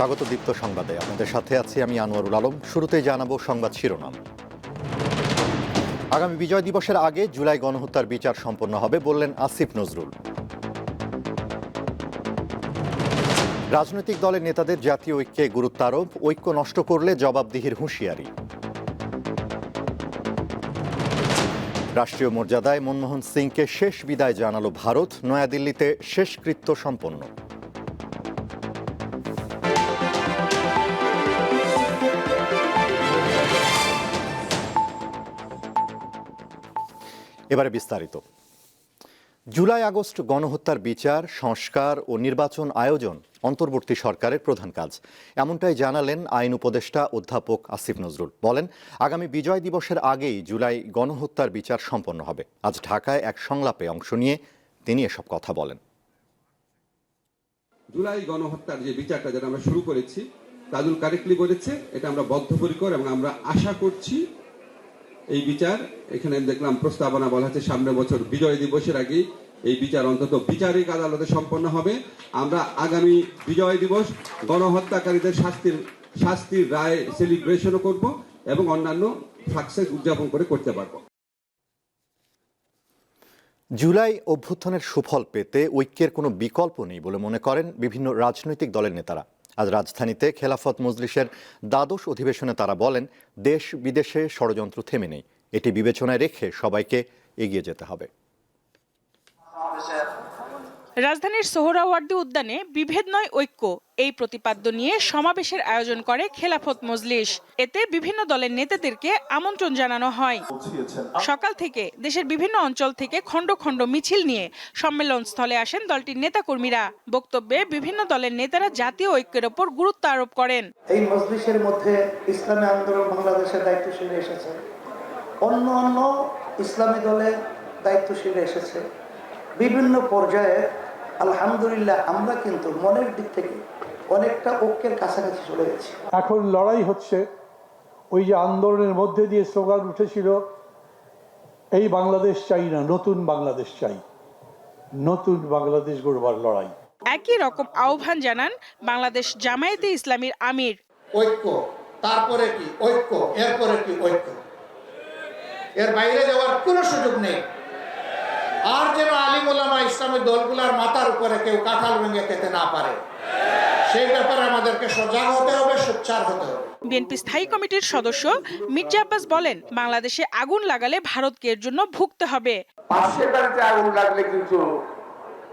স্বাগত দীপ্ত সংবাদে। আপনাদের সাথে আছি আমি আনোয়ারুল আলম। শুরুতেই জানাব সংবাদ শিরোনাম। আগামী বিজয় দিবসের আগে জুলাই গণহত্যার বিচার সম্পন্ন হবে বললেন আসিফ নজরুল। রাজনৈতিক দলের নেতাদের জাতীয় ঐক্যে গুরুত্ব আরোপ, ঐক্য নষ্ট করলে জবাবদিহির হুঁশিয়ারি। রাষ্ট্রীয় মর্যাদায় মনমোহন সিংকে শেষ বিদায় জানালো ভারত, নয়াদিল্লিতে শেষকৃত্য সম্পন্ন। এবারে বিস্তারিত। জুলাই আগস্ট গণহত্যার বিচার, সংস্কার ও নির্বাচন আয়োজন অন্তর্বর্তী সরকারের প্রধান কাজ। এমনটাই জানালেন আইন উপদেষ্টা অধ্যাপক আসিফ নজরুল। বলেন, আগামী বিজয় দিবসের আগেই জুলাই গণহত্যার বিচার সম্পন্ন হবে। আজ ঢাকায় এক সংলাপে অংশ নিয়ে তিনি এসব কথা বলেন। জুলাই গণহত্যার যে বিচারটা যেটা আমরা শুরু করেছি, তাজুল কারেক্টলি বলেছে, এটা আমরা বদ্ধপরিকর এবং আমরা আশা করছি এই বিচার, এখানে দেখলাম প্রস্তাবনা বলা হচ্ছে সামনের বছর বিজয় দিবসের আগে এই বিচার অন্তত বিচারিক আদালতে সম্পন্ন হবে। আমরা আগামী বিজয় দিবস গণহত্যাকারীদের শাস্তির শাস্তির রায় সেলিব্রেশনও করব এবং অন্যান্য সাকসেস উদযাপন করে করতে পারব। জুলাই অভ্যুত্থানের সুফল পেতে ঐক্যের কোনো বিকল্প নেই বলে মনে করেন বিভিন্ন রাজনৈতিক দলের নেতারা। আজ রাজধানীতে খেলাফত মজলিসের দ্বাদশ অধিবেশনে তারা বলেন দেশ বিদেশে ষড়যন্ত্র থেমে নেই। এটি বিবেচনায় রেখে সবাইকে এগিয়ে যেতে হবে। রাজধানীর সোহরাওয়ার্দী উদ্যানে বিভেদ নয় ঐক্য। এই প্রতিপাদ্য নিয়ে সমাবেশের আয়োজন করে খেলাফত মজলিস। এতে বিভিন্ন দলের নেতাদেরকে আমন্ত্রণ জানানো হয়। সকাল থেকে দেশের বিভিন্ন অঞ্চল থেকে খণ্ড খণ্ড মিছিল নিয়ে সম্মেলন স্থলে আসেন দলটির নেতাকর্মীরা। বক্তব্যে বিভিন্ন দলের নেতারা জাতীয় ঐক্যের ওপর গুরুত্ব আরোপ করেন। এই মজলিসের মধ্যে ইসলামী আন্দোলন বাংলাদেশের দায়িত্বশীল এসেছে। অন্য অন্য ইসলামী দলের দায়িত্বশীল এসেছে। বিভিন্ন পর্যায়ে আলহামদুলিল্লাহ আমরা কিন্তু মনের দিক থেকে অনেকটা ঐক্যের কাছাকাছি চলে গেছি। এখন লড়াই হচ্ছে ওই যে আন্দোলনের মধ্যে দিয়ে স্লোগান উঠেছিল এই বাংলাদেশ চাই না নতুন বাংলাদেশ চাই। নতুন বাংলাদেশ গড়বার লড়াই। একই রকম আহ্বান জানান বাংলাদেশ জামায়াতে ইসলামীর আমির। ঐক্য তারপরে কি? ঐক্য এরপরে কি ঐক্য? এর বাইরে যাওয়ার কোনো সুযোগ নেই। আর যেন আলিম ওলামা ইসলামী দলগুলার মাথার উপরে কেউ কাঁঠাল ভেঙে খেতে না পারে। সেই ব্যাপারে আমাদেরকে সজাগ হতে হবে সোচ্চার হতে হবে। বিএনপি স্থায়ী কমিটির সদস্য মির্জা আব্বাস বলেন বাংলাদেশে আগুন লাগালে ভারতকে এর জন্য ভুগতে হবে। পাশের বাড়িতে আগুন লাগলে কিন্তু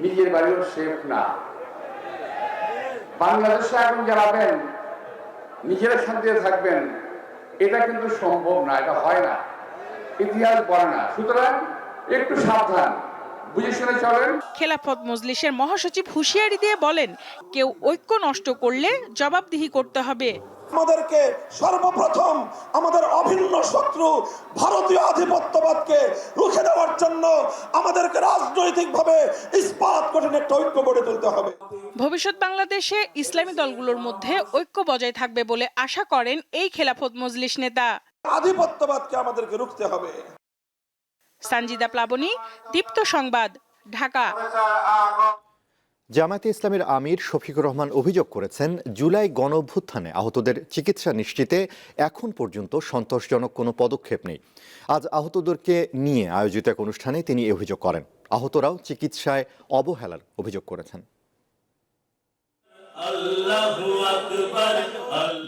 নিজের বাড়িও সেফ না। বাংলাদেশে আগুন জ্বালাবেন নিজেরা শান্তিতে থাকবেন এটা কিন্তু সম্ভব না এটা হয় না। ইতিহাস বলে না। সুতরাং একটু সাবধান। বুঝে শুনে চলেন। খেলাফত মজলিসের মহাসচিব হুঁশিয়ারি দিয়ে বলেন কেউ ঐক্য নষ্ট করলে জবাবদিহি করতে হবে। আমাদেরকে সর্বপ্রথম আমাদের অভিন্ন শত্রু ভারতীয় আধিপত্যবাদকে রুখে দেওয়ার জন্য আমাদেরকে রাজনৈতিকভাবে ইস্পাত কঠিন একটা ঐক্য গড়ে তুলতে হবে। ভবিষ্যৎ বাংলাদেশে ইসলামী দলগুলোর মধ্যে ঐক্য বজায় থাকবে বলে আশা করেন এই খেলাফত মজলিস নেতা। আধিপত্যবাদকে আমাদেরকে রুখতে হবে। সানজিদা প্লাবনী, দীপ্ত সংবাদ, ঢাকা। জামায়াতে ইসলামের আমির শফিকুর রহমান অভিযোগ করেছেন, জুলাই গণঅভ্যুত্থানে আহতদের চিকিৎসা নিশ্চিতে এখন পর্যন্ত সন্তোষজনক কোনো পদক্ষেপ নেই। আজ আহতদেরকে নিয়ে আয়োজিত এক অনুষ্ঠানে তিনি অভিযোগ করেন। আহতরাও চিকিৎসায় অবহেলার অভিযোগ করেছেন।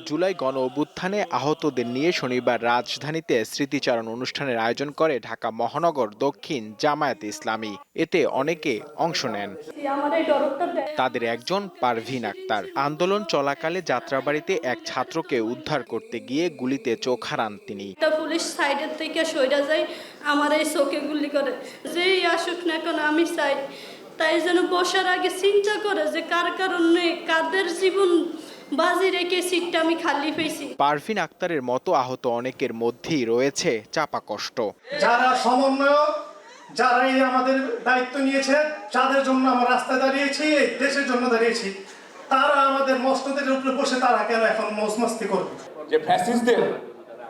জুলাই গণ অভ্যুত্থানে আহতদের নিয়ে শনিবার রাজধানীতে স্মৃতিচারণ অনুষ্ঠানের আয়োজন করে ঢাকা মহানগর দক্ষিণ জামায়াত ইসলামী। এতে অনেকে অংশ নেন। তাদের একজন পারভিন আক্তার। আন্দোলন চলাকালে যাত্রাবাড়িতে এক ছাত্রকে উদ্ধার করতে গিয়ে গুলিতে চোখ হারান তিনি। পুলিশ সাইডের থেকে সইরা যায় আমার এই চোখে গুলি করে। যেই আসুক না কেন আমি চাই তাই যেন বসার আগে চিন্তা করে যে কার কারণে কাদের জীবন বাজি রেখে সিটটা আমি খালি পেয়েছি পারভিন আক্তারের মতো আহত অনেকের মধ্যেই রয়েছে চাপা কষ্ট। যারা সমন্বয়ক যারা এই আমাদের দায়িত্ব নিয়েছে যাদের জন্য আমরা রাস্তায় দাঁড়িয়েছি দেশের জন্য দাঁড়িয়েছি তারা আমাদের মস্তদের উপরে বসে তারা কেন এখন মস্তি করবে? যে ফ্যাসিস্টদের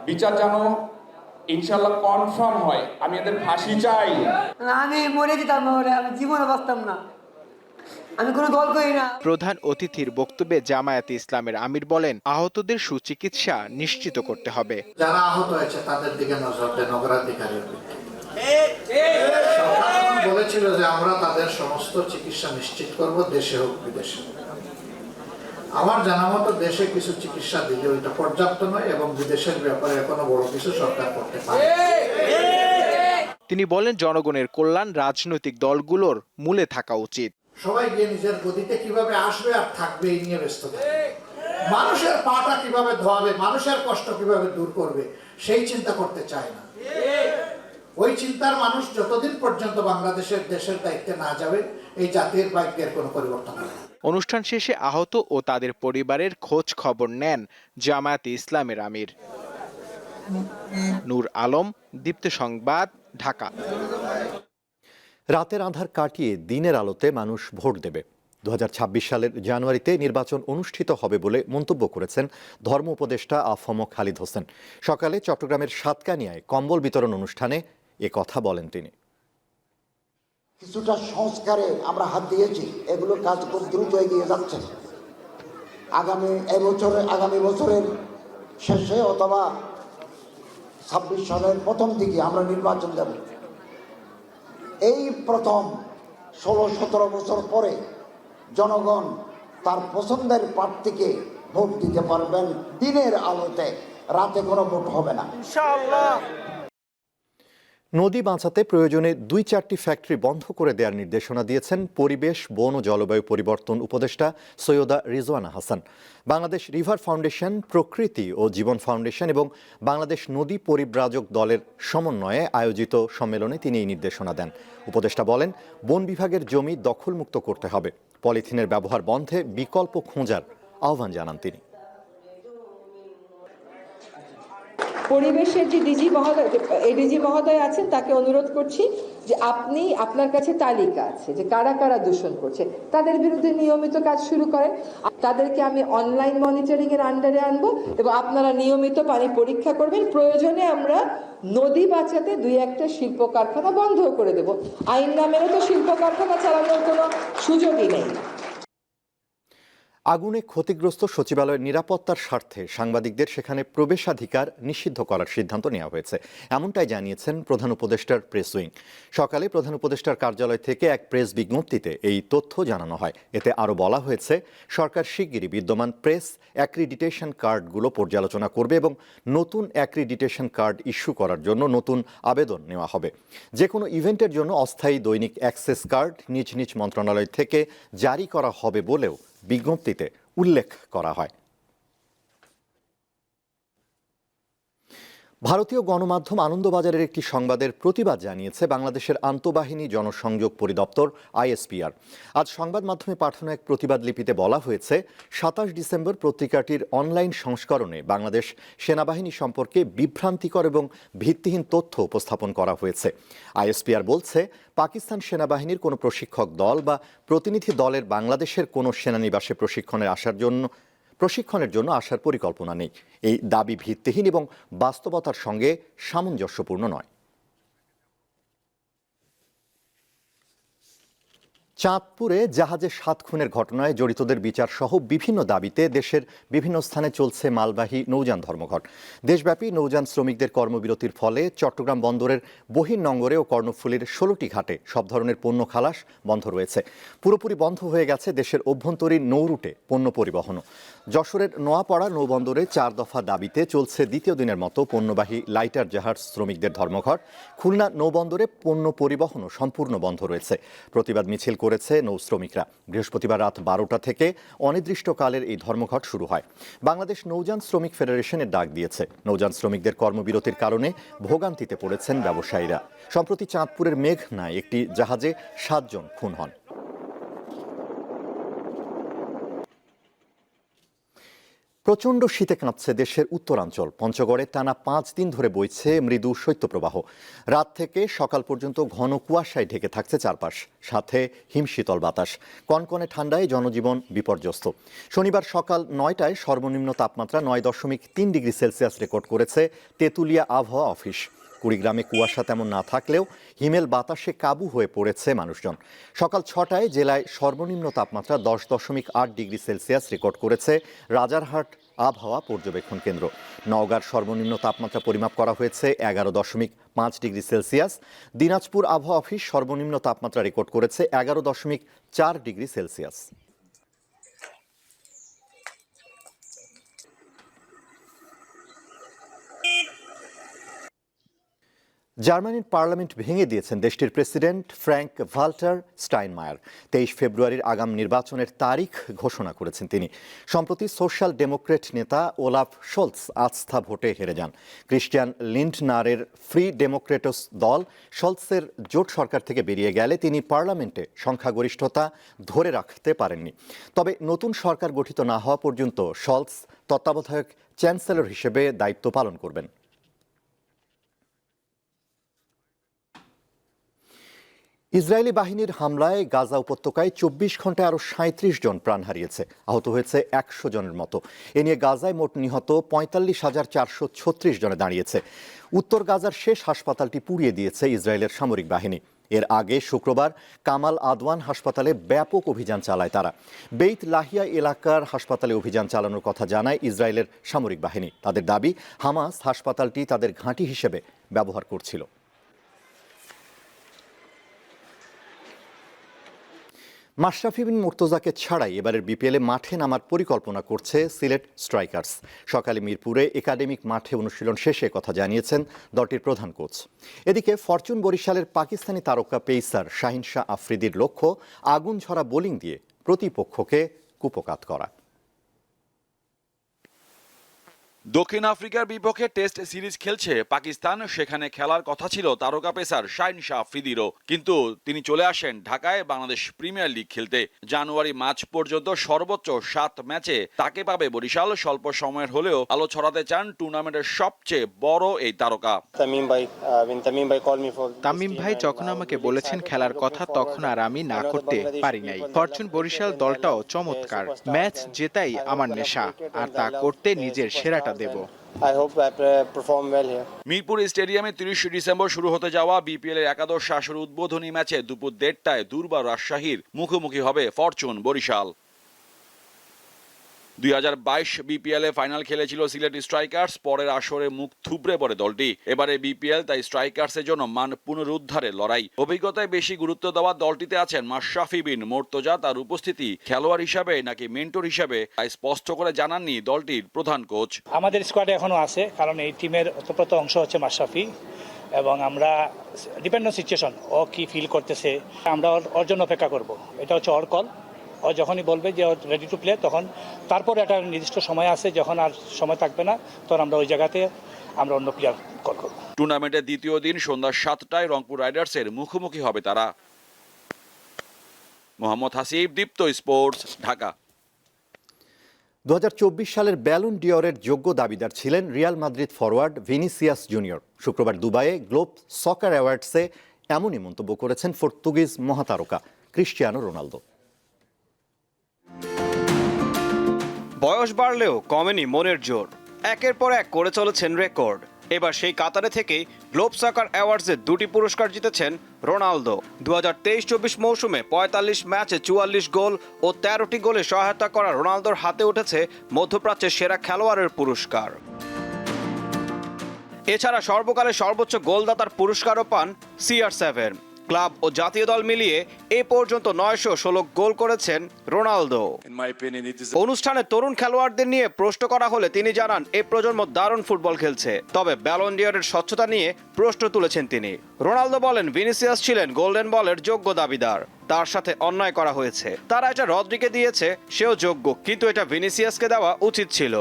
বিচার যেন ইনশাল্লাহ কনফার্ম হয়। আমি এদের ফাঁসি চাই। আমি মরে যেতাম আমি জীবনে বাঁচতাম না। আমি কোনো দল করি না। প্রধান অতিথির বক্তব্যে জামায়াতে ইসলামের আমির বলেন আহতদের সুচিকিৎসা নিশ্চিত করতে হবে। যারা আহত হয়েছে তাদের দিকে নজর দেন অগ্রাধিকারের বলেছিল যে আমরা তাদের সমস্ত চিকিৎসা নিশ্চিত করব দেশে হোক বিদেশে হোক। আমার জানা মতো দেশে কিছু চিকিৎসা দিলে ওইটা পর্যাপ্ত নয় এবং বিদেশের ব্যাপারে এখনও বড় কিছু সরকার করতে পারে তিনি বলেন জনগণের কল্যাণ রাজনৈতিক দলগুলোর মূলে থাকা উচিত। সবাই গিয়ে নিজের গদিতে কীভাবে আসবে আর থাকবে এই নিয়ে ব্যস্ত মানুষের পাটা কীভাবে ধোয়াবে মানুষের কষ্ট কীভাবে দূর করবে সেই চিন্তা করতে চায় না। ওই চিন্তার মানুষ যতদিন পর্যন্ত বাংলাদেশের দেশের দায়িত্বে না যাবে এই জাতির ভাগ্যের কোনো পরিবর্তন হবে না। অনুষ্ঠান শেষে আহত ও তাদের পরিবারের খোঁজ খবর নেন জামায়াতে ইসলামের আমির। নূর আলম, দীপ্ত সংবাদ, ঢাকা। রাতের আধার কাটিয়ে দিনের আলোতে মানুষ ভোট দেবে। দু হাজার ছাব্বিশ সালের জানুয়ারিতে নির্বাচন অনুষ্ঠিত হবে বলে মন্তব্য করেছেন ধর্ম উপদেষ্টা আফম খালিদ হোসেন। সকালে চট্টগ্রামের সাতকানিয়ায় কম্বল বিতরণ অনুষ্ঠানে এ কথা বলেন তিনি। কিছুটা সংস্কারে আমরা হাত দিয়েছি। এগুলো কাজ খুব দ্রুত এগিয়ে যাচ্ছে। আগামী এবছরের আগামী বছরের শেষে অথবা ছাব্বিশ সালের প্রথম দিকে আমরা নির্বাচন দেব। এই প্রথম ষোলো, সতেরো বছর পরে জনগণ তার পছন্দের প্রার্থীকে ভোট দিতে পারবেন দিনের আলোতে। রাতে কোনো ভোট হবে না। নদী বাঁচাতে প্রয়োজনে দুই চারটি ফ্যাক্টরি বন্ধ করে দেওয়ার নির্দেশনা দিয়েছেন পরিবেশ, বন ও জলবায়ু পরিবর্তন উপদেষ্টা সৈয়দা রিজওয়ানা হাসান। বাংলাদেশ রিভার ফাউন্ডেশন, প্রকৃতি ও জীবন ফাউন্ডেশন এবং বাংলাদেশ নদী পরিব্রাজক দলের সমন্বয়ে আয়োজিত সম্মেলনে তিনি এই নির্দেশনা দেন। উপদেষ্টা বলেন, বন বিভাগের জমি দখলমুক্ত করতে হবে। পলিথিনের ব্যবহার বন্ধে বিকল্প খোঁজার আহ্বান জানান তিনি। পরিবেশের যে ডিজি মহোদয় এডিজি মহোদয় আছেন, তাকে অনুরোধ করছি যে আপনি, আপনার কাছে তালিকা আছে যে কারা কারা দূষণ করছে, তাদের বিরুদ্ধে নিয়মিত কাজ শুরু করেন। তাদেরকে আমি অনলাইন মনিটরিং এর আন্ডারে আনব এবং আপনারা নিয়মিত পানি পরীক্ষা করবেন। প্রয়োজনে আমরা নদী বাঁচাতে দুই একটা শিল্প কারখানা বন্ধ করে দেব। আইন না মেনে তো শিল্প কারখানা চালানোর কোনো সুযোগই নেই। আগুনে ক্ষতিগ্রস্ত সচিবালয়ের নিরাপত্তার স্বার্থে সাংবাদিকদের সেখানে প্রবেশাধিকার নিষিদ্ধ করার সিদ্ধান্ত নেওয়া হয়েছে। এমনটাই জানিয়েছেন প্রধান উপদেষ্টার প্রেস উইং। সকালে প্রধান উপদেষ্টার কার্যালয় থেকে এক প্রেস বিজ্ঞপ্তিতে এই তথ্য জানানো হয়। এতে আরও বলা হয়েছে, সরকার শিগগিরই বিদ্যমান প্রেস অ্যাক্রিডিটেশন কার্ডগুলো পর্যালোচনা করবে এবং নতুন অ্যাক্রিডিটেশন কার্ড ইস্যু করার জন্য নতুন আবেদন নেওয়া হবে। যে কোনো ইভেন্টের জন্য অস্থায়ী দৈনিক অ্যাক্সেস কার্ড নিজ নিজ মন্ত্রণালয় থেকে জারি করা হবে বলেও বিজ্ঞপ্তিতে উল্লেখ করা হয়। ভারতীয় গণমাধ্যম আনন্দবাজারের একটি সংবাদের প্রতিবাদ জানিয়েছে বাংলাদেশের আন্তঃবাহিনী জনসংযোগ পরিদপ্তর, আইএসপিআর। আজ সংবাদ মাধ্যমে পাঠানো এক প্রতিবাদ লিপিতে বলা হয়েছে, সাতাশ ডিসেম্বর পত্রিকাটির অনলাইন সংস্করণে বাংলাদেশ সেনাবাহিনী সম্পর্কে বিভ্রান্তিকর এবং ভিত্তিহীন তথ্য উপস্থাপন করা হয়েছে। আইএসপিআর বলছে, পাকিস্তান সেনাবাহিনীর কোনো প্রশিক্ষক দল বা প্রতিনিধি দলের বাংলাদেশের কোনো সেনানিবাসে প্রশিক্ষণের আসার জন্য প্রশিক্ষণের জন্য আসার পরিকল্পনা নেই। এই দাবি ভিত্তিহীন এবং বাস্তবতার সঙ্গে সামঞ্জস্যপূর্ণ নয়। চাঁদপুরে জাহাজে সাত খুনের ঘটনায় জড়িতদের বিচার সহ বিভিন্ন দাবিতে দেশের বিভিন্ন স্থানে চলছে মালবাহী নৌযান ধর্মঘট। দেশব্যাপী নৌযান শ্রমিকদের কর্মবিরতির ফলে চট্টগ্রাম বন্দরের বহির্নঙ্গরে ও কর্ণফুলীর ষোলোটি ঘাটে সব ধরনের পণ্য খালাস বন্ধ রয়েছে। পুরোপুরি বন্ধ হয়ে গেছে দেশের অভ্যন্তরীণ নৌরুটে পণ্য পরিবহনও। যশোরের নোয়াপাড়া নৌবন্দরে চার দফা দাবিতে চলছে দ্বিতীয় দিনের মতো পণ্যবাহী লাইটার জাহাজ শ্রমিকদের ধর্মঘট। খুলনা নৌবন্দরে পণ্য পরিবহনও সম্পূর্ণ বন্ধ রয়েছে। প্রতিবাদ মিছিল করেছে নৌ শ্রমিকরা বৃহস্পতিবার রাত বারোটা থেকে অনির্দিষ্টকালের এই ধর্মঘট শুরু হয়। বাংলাদেশ নৌযান শ্রমিক ফেডারেশনের ডাক দিয়েছে। নৌযান শ্রমিকদের কর্মবিরতির কারণে ভোগান্তিতে পড়েছেন ব্যবসায়ীরা। সম্প্রতি চাঁদপুরের মেঘনায় একটি জাহাজে সাতজন খুন হন। প্রচণ্ড শীতে কাঁপছে দেশের উত্তরাঞ্চল। পঞ্চগড়ে টানা পাঁচ দিন ধরে বইছে মৃদু শৈত্যপ্রবাহ। রাত থেকে সকাল পর্যন্ত ঘন কুয়াশায় ঢেকে থাকছে চারপাশ, সাথে হিমশীতল বাতাস। কনকনে ঠান্ডায় জনজীবন বিপর্যস্ত। শনিবার সকাল নয়টায় সর্বনিম্ন তাপমাত্রা নয় দশমিক তিন ডিগ্রি সেলসিয়াস রেকর্ড করেছে তেঁতুলিয়া আবহাওয়া অফিস। কুড়িগ্রামে কুয়াশা তেমন না থাকলেও হিমেল বাতাসে কাবু হয়ে পড়েছে মানুষজন। সকাল ছটায় জেলায় সর্বনিম্ন তাপমাত্রা দশ দশমিক আট ডিগ্রি সেলসিয়াস রেকর্ড করেছে রাজারহাট আবহাওয়া পর্যবেক্ষণ কেন্দ্র। নওগাঁর সর্বনিম্ন তাপমাত্রা পরিমাপ করা হয়েছে এগারো দশমিক পাঁচ ডিগ্রি সেলসিয়াস। দিনাজপুর আবহাওয়া অফিস সর্বনিম্ন তাপমাত্রা রেকর্ড করেছে এগারো দশমিক চার ডিগ্রি সেলসিয়াস। জার্মানির পার্লামেন্ট ভেঙে দিয়েছেন দেশটির প্রেসিডেন্ট ফ্র্যাঙ্ক ভাল্টার স্টাইনমায়ার। তেইশ ফেব্রুয়ারির আগাম নির্বাচনের তারিখ ঘোষণা করেছেন তিনি। সম্প্রতি সোশ্যাল ডেমোক্রেট নেতা ওলাফ শোলস আস্থা ভোটে হেরে যান। ক্রিশ্চিয়ান লিন্ডনারের ফ্রি ডেমোক্রেটস দল শলসের জোট সরকার থেকে বেরিয়ে গেলে তিনি পার্লামেন্টে সংখ্যাগরিষ্ঠতা ধরে রাখতে পারেননি। তবে নতুন সরকার গঠিত না হওয়া পর্যন্ত শলস তত্ত্বাবধায়ক চ্যান্সেলর হিসেবে দায়িত্ব পালন করবেন। ইসরায়েলি বাহিনীর হামলায় গাজা উপত্যকায় চব্বিশ ঘন্টায় আরও সাঁত্রিশ জন প্রাণ হারিয়েছে। আহত হয়েছে একশো জনের মতো। এ নিয়ে গাজায় মোট নিহত পঁয়তাল্লিশ হাজার চারশো ছত্রিশ জনে দাঁড়িয়েছে। উত্তর গাজার শেষ হাসপাতালটি পুড়িয়ে দিয়েছে ইসরায়েলের সামরিক বাহিনী। এর আগে শুক্রবার কামাল আদওয়ান হাসপাতালে ব্যাপক অভিযান চালায় তারা। বেইত লাহিয়া এলাকার হাসপাতালে অভিযান চালানোর কথা জানায় ইসরায়েলের সামরিক বাহিনী। তাদের দাবি, হামাস হাসপাতালটি তাদের ঘাঁটি হিসেবে ব্যবহার করছিল। মাশরাফি বিন মুর্তজাকে ছাড়াই এবারের বিপিএলে মাঠে নামার পরিকল্পনা করছে সিলেট স্ট্রাইকার্স। সকালে মিরপুরে একাডেমিক মাঠে অনুশীলন শেষে কথা জানিয়েছেন দলটির প্রধান কোচ। এদিকে ফরচুন বরিশালের পাকিস্তানি তারকা পেইসার শাহিন শাহ আফ্রিদির লক্ষ্য আগুন ঝরা বোলিং দিয়ে প্রতিপক্ষকে কুপকাত করা। দক্ষিণ আফ্রিকার বিপক্ষে টেস্ট সিরিজ খেলছে পাকিস্তান। সেখানে খেলার কথা ছিল তারকা পেসার শাইন শাহ আফ্রিদিরও কিন্তু তিনি চলে আসেন ঢাকায় বাংলাদেশ প্রিমিয়ার লিগ খেলতে। জানুয়ারি মার্চ পর্যন্ত সর্বোচ্চ সাত ম্যাচে তাকে পাবে বরিশাল। স্বল্প সময়ের হলেও আলো ছড়াতে চান টুর্নামেন্টের সবচেয়ে বড় এই তারকা। তামিম ভাই যখন আমাকে বলেছেন খেলার কথা তখন আর আমি না করতে পারি নাই। ফরচুন বরিশাল দলটাও চমৎকার। ম্যাচ জেতাই আমার নেশা। আর তা করতে নিজের সেরাটা দেব। মিরপুর স্টেডিয়ামে তিরিশ ডিসেম্বর শুরু হতে যাওয়া বিপিএল এর একাদশ আসর উদ্বোধনী ম্যাচে দুপুর দেড়টায় দুর্বার রাজশাহীর মুখোমুখি হবে ফরচুন বরিশাল। দুই হাজার বাইশ বিপিএল ফাইনাল খেলেছিল সিলেট স্ট্রাইকার্স, পরের আসরে মুখ থুবড়ে পড়ে দলটি। এবারে বিপিএল তাই স্ট্রাইকার্সের জন্য মান পুনরুদ্ধারের লড়াই। অভিজ্ঞতায় বেশি গুরুত্ব দেওয়া দলটিতে আছেন মাশরাফি বিন মোর্তজা। তার উপস্থিতি খেলোয়াড় হিসাবে নাকি মেন্টর হিসাবে, তাই স্পষ্ট করে জানাননি দলটির প্রধান কোচ। আমাদের স্কোয়াডে এখনও আছে, কারণ এই টিমের অতপ্রত অংশ হচ্ছে মাশরাফি। এবং আমরা ডিপেন্ড সিচুয়েশন ও কি ফিল করতেছে, আমরা ওর জন্য অপেক্ষা করব। এটা হচ্ছে ওর কল ও যখনই বলবে যে রেডি টু প্লে তখন তারপর একটা নির্দিষ্ট সময় আছে যখন আর সময় থাকবে না তখন আমরা ওই জায়গাতে আমরা অন্য প্লেয়ার কল করব। টুর্নামেন্টের দ্বিতীয় দিন সন্ধ্যা সাতটায় রংপুর রাইডার্সের মুখোমুখি হবে তারা। মোহাম্মদ হাসিব দীপ্ত স্পোর্টস ঢাকা। দু হাজার চব্বিশ সালের ব্যালুন ডিওরের যোগ্য দাবিদার ছিলেন Real Madrid forward Vinicius junior. শুক্রবার দুবাইয়ে গ্লোব সকার অ্যাওয়ার্ডসে এমনই মন্তব্য করেছেন পর্তুগিজ মহাতারকা ক্রিস্টিয়ানো রোনালদো। বয়স বাড়লেও কমেনি মনের জোর। একের পর এক করে চলেছেন রেকর্ড। এবার সেই কাতারে থেকেই গ্লোব সাকার অ্যাওয়ার্ডসে দুটি পুরস্কার জিতেছেন রোনালদো। দু হাজার তেইশ চব্বিশ মৌসুমে পঁয়তাল্লিশ ম্যাচে চুয়াল্লিশ গোল ও তেরোটি গোলে সহায়তা করা রোনালদোর হাতে উঠেছে মধ্যপ্রাচ্যের সেরা খেলোয়াড়ের পুরস্কার। এছাড়া সর্বকালের সর্বোচ্চ গোলদাতার পুরস্কারও পান সিআর সেভেন ক্লাব ও জাতীয় দল মিলিয়ে এ পর্যন্ত নয়শো ষোলো গোল করেছেন রোনালদো। অনুষ্ঠানে তরুণ খেলোয়াড়দের নিয়ে প্রশ্ন করা হলে তিনি জানান এ প্রজন্ম দারুণ ফুটবল খেলছে। তবে ব্যালন্ডিয়ারের স্বচ্ছতা নিয়ে প্রশ্ন তুলেছেন তিনি। রোনালদো বলেন ভিনিসিয়াস ছিলেন গোল্ডেন বলের যোগ্য দাবিদার। তার সাথে অন্যায় করা হয়েছে। তারা এটা রদ্রিকে দিয়েছে সেও যোগ্য কিন্তু এটা ভিনিসিয়াসকে দেওয়া উচিত ছিল।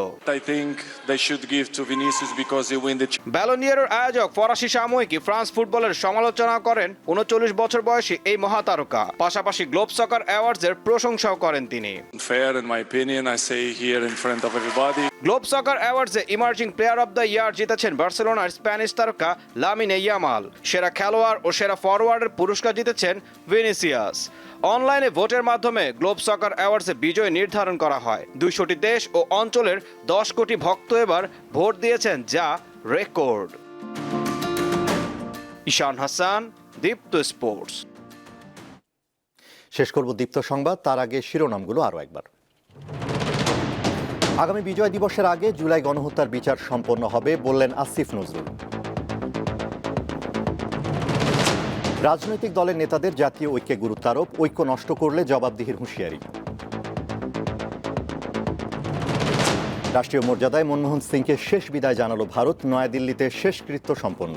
ব্যালনিয়ারের আয়োজক ফরাসি সাময়িকী ফ্রান্স ফুটবলের সমালোচনা করেন উনচল্লিশ বছর বয়সী এই মহাতারকা। পাশাপাশি গ্লোব সকার অ্যাওয়ার্ডসের প্রশংসাও করেন তিনি। Globe soccer অ্যাওয়ার্ডসে emerging player of the year জিতেছেন বার্সেলোনার স্প্যানিশ তারকা লামিনে ইয়ামাল। সেরা খেলোয়াড় ও সেরা ফরওয়ার্ডের পুরস্কার জিতেছেন ভিনিসিয়াস। অনলাইনে ভোটের মাধ্যমে গ্লোব সকার অ্যাওয়ার্ডসে বিজয় নির্ধারণ করা হয়। দুইশোটি দেশ ও অঞ্চলের দশ কোটি ভক্ত এবার ভোট দিয়েছেন যা রেকর্ড। ঈশান হাসান, দীপ্ত স্পোর্টস। শেষ করব দীপ্ত সংবাদ, তার আগে শিরোনামগুলো আরও একবার। আগামী বিজয় দিবসের আগে জুলাই গণহত্যার বিচার সম্পন্ন হবে, বললেন আসিফ নজরুল। রাজনৈতিক দলের নেতাদের জাতীয় ঐক্যে গুরুত্ব আরোপ, ঐক্য নষ্ট করলে জবাবদিহির হুঁশিয়ারি। রাষ্ট্রীয় মর্যাদায় মনমোহন সিংকে শেষ বিদায় জানালো ভারত, নয়াদিল্লিতে শেষকৃত্য সম্পন্ন।